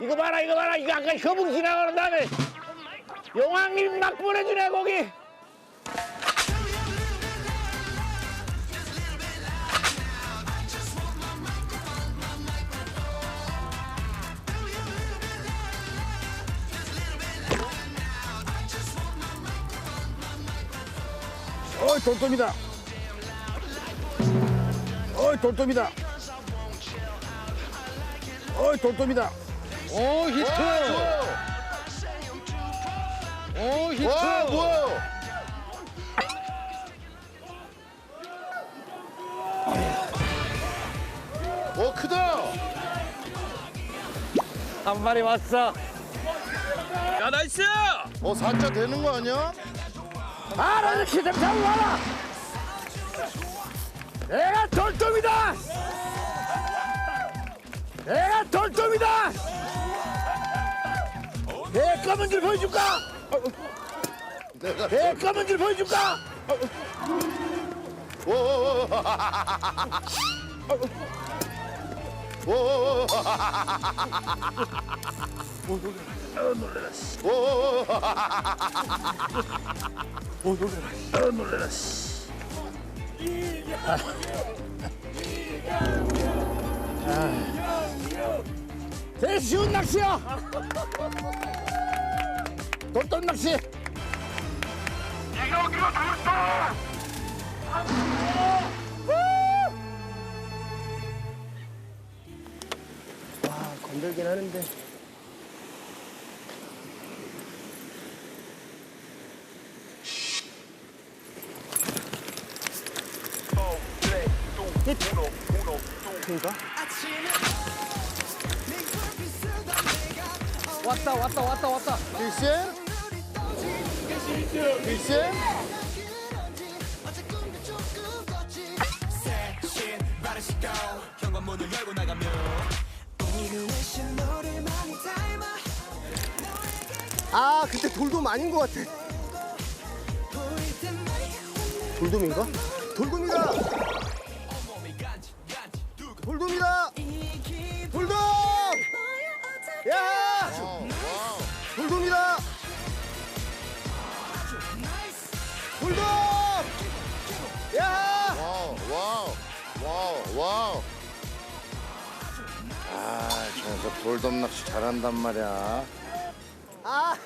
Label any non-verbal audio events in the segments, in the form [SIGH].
이거 봐라 이거 봐라. 이거 아까 협응 지나가는 다음에 용왕님 막 보내주네 거기. 어이 돌돔이다. 어이 돌돔이다. 어이 돌돔이다 오 히트. 오 히트. 와 뭐야? 오 크다. 한 마리 왔어 야 나이스. 어 4자 되는 거 아니야? 알아 시점 잡아라 내가 돌돔이다 내가 돌돔이다 까만 줄 보여줄까? 내가 내 까만 줄 보여줄까? 대쉬운 낚시야. 돌돌 낚시. 내가 오기로 잡았다. 와 건들긴 하는데. 그니까? 왔다 왔다 왔다 왔다 필쌤? 필쌤? 아 그때 돌돔 아닌 것 같아 돌돔인가? 돌돔이다 돌돔이다 돌돔 야 돌돔 야 와우 와우 와우 와우. 아, 저 돌돔 낚시 잘한단 말이야. 아.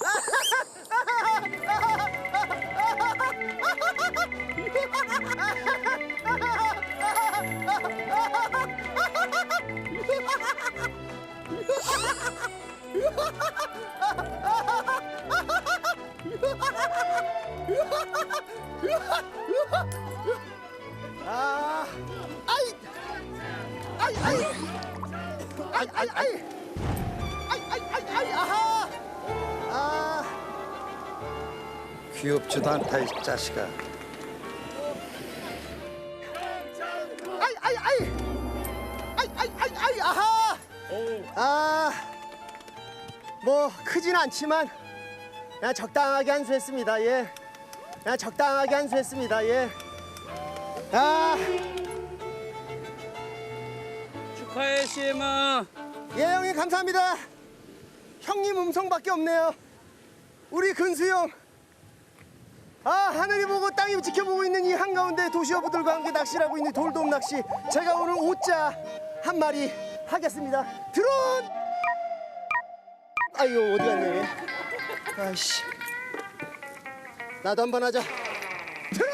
[LAUGHS] 귀엽지도 않다 이 자식아. 아이, 아이, 아이, 아이, 아이, 아이, 아이, 아하, 아, 뭐 크진 않지만 그냥 적당하게 한수했습니다. 예, 그냥 적당하게 한 수 했습니다. 예, 아, 축하해 CM아. 예, 형님 감사합니다. 형님 음성밖에 없네요. 우리 근수 형. 아 하늘이 보고 땅이 지켜보고 있는 이 한가운데 도시어부들과 함께 낚시를 하고 있는 돌돔 낚시. 제가 오늘 오자 한 마리 하겠습니다. 드론. 아이고 어디 갔냐 얘. 아이씨. 나도 한 번 하자. 드론.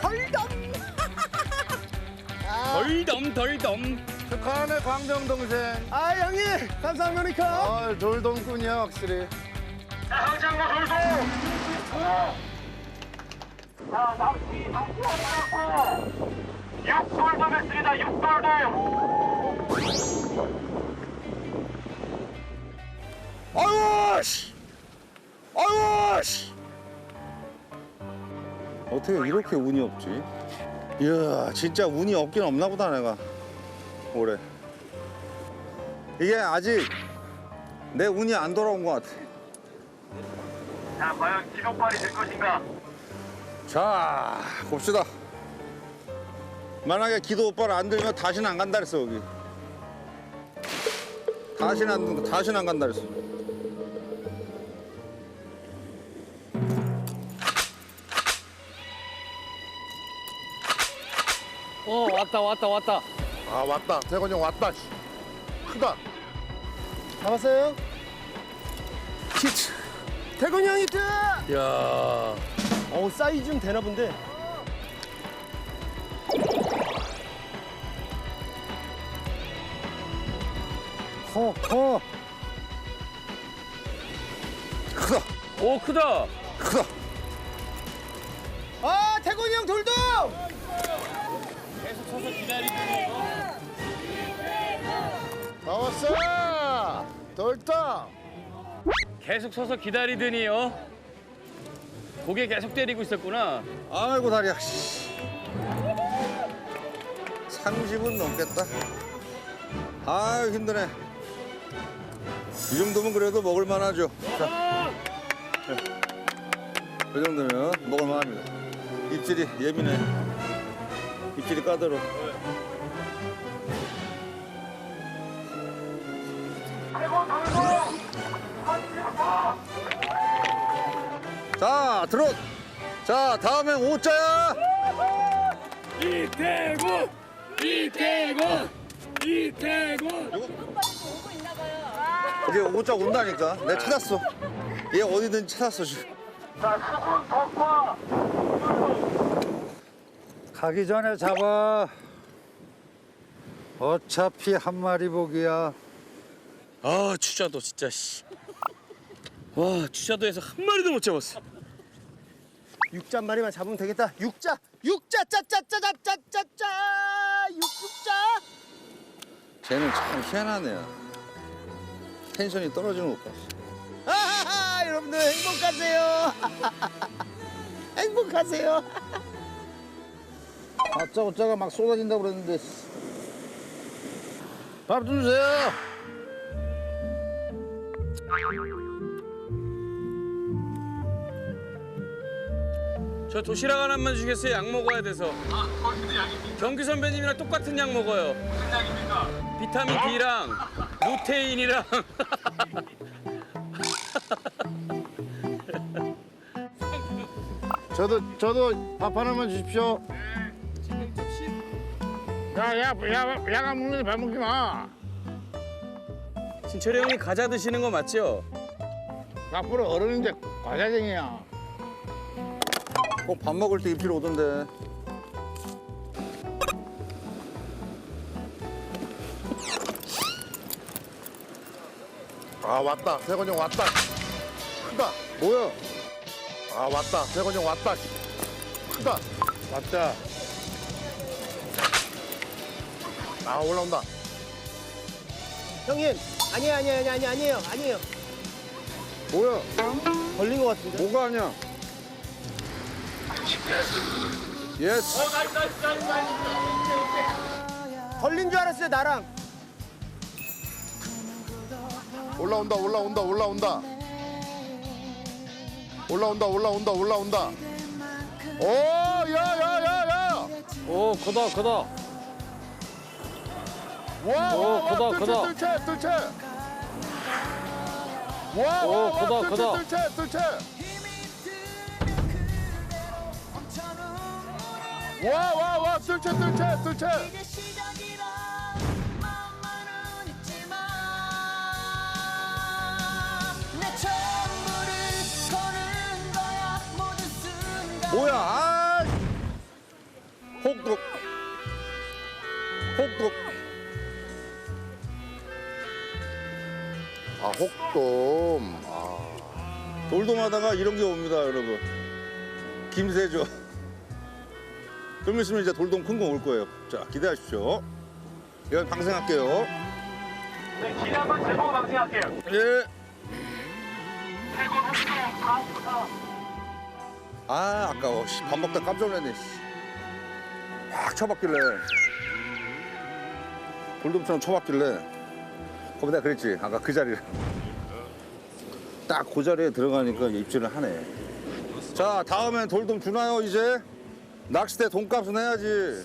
돌돔. [LAUGHS] 아. 덜덤 덜덤. 축하하네 광정 동생. 아 형님 감사합니다. 아 돌돔꾼이야 확실히. 육돌돔 했습니다. 육돌돔. 아유 씨. 아유 씨. 어떻게 이렇게 운이 없지? 이야 진짜 운이 없긴 없나 보다 내가 올해. 이게 아직 내 운이 안 돌아온 것 같아. 자, 과연 기록발이 될 것인가? 자 봅시다. 만약에 기도 오빠를 안 들면 다시는 안 간다 그랬어 거기. 다시는 안 다시는 안 간다 그랬어. 어 왔다 왔다 왔다. 아 왔다 태건이 형 왔다 씨. 크다 잡았어요? 히트. 태건이 형 히트. 야. 어우 사이즈 좀 되나 본데. 커 커. 크다 오 크다. 크다. 아 태건이 형 돌돔. 나왔어 돌다 계속 서서 기다리더니요. 고개 계속 때리고 있었구나. 아이고 다리야. 30은 넘겠다. 아유 힘드네. 이 정도면 그래도 먹을 만하죠. 자. 네. 이 정도면 먹을 만합니다. 입질이 예민해. 입질이 까다로. 자, 들어. 자, 다음엔 오자야. 이태곤 이태곤 이태곤. 이제 오자 온다니까. 내가 찾았어. 얘 어디든 찾았어 지금. 가기 전에 잡아. 어차피 한 마리 보기야. 아 추자도 진짜 씨. 와 추자도에서 한 마리도 못 잡았어. 육자 한 마리만 잡으면 되겠다. 육자, 육자, 짜짜짜짜짜짜짜, 육자. 쟤는 참 희한하네요. 텐션이 떨어지는 것 봤어. 아하하, 여러분들 행복하세요. [LAUGHS] 행복하세요. [LAUGHS] 아짜고짜가 막 쏟아진다고 그랬는데. 밥 좀 주세요. 저 도시락 하나만 주겠어요? 약 먹어야 돼서. 경규 선배님이랑 똑같은 약 먹어요. 무슨 약입니까? 비타민 D랑 루테인이랑. 저도 저도 밥 하나만 주십시오. 야 야 야 야가 먹는데 밥 먹지 마. 진철이 형이 과자 드시는 거 맞죠? 앞으로 어른인데 과자쟁이야. 꼭 밥 먹을 때 입질 오던데. 아 왔다 태건이 형 왔다 크다 뭐야? 아 왔다 태건이 형 왔다 씨. 크다 맞다. 아 올라온다 형님, 아니에요, 아니에요, 아니에요, 아니에요, 아니에요, 아니에요. 뭐야? 걸린 것 같은데. 뭐가 아니야? 예스. 걸린 줄 알았어요, 나랑. 올라온다 올라온다 올라온다 올라온다 올라온다 올라온다 오 야 야 야 야 오 크다 크다. 오, 크다, 와와와 크다. 뜰채 뜰채 오, 와와와 크다, 크다. 뜰채 뜰채 와와와 뜰채 뜰채 뜰채 이제 시 혹돔 아 돌돔하다가 이런 게 옵니다, 여러분. 김세조. 좀 있으면 이제 돌돔 큰 거 올 거예요. 자, 기대하십시오. 이건 방생할게요. 네, 기대 한번 제보고 방송할게요. 예. 아, 아까워. 씨, 밥 먹다 깜짝 놀랐네. 씨. 확 쳐박길래. 돌돔처럼 쳐박길래. 거기다 그랬지. 아까 그 자리에. 딱그 자리에 들어가니까 입질을 하네. 자, 다음엔 돌돔 주나요, 이제? 낚싯대 돈값은 해야지.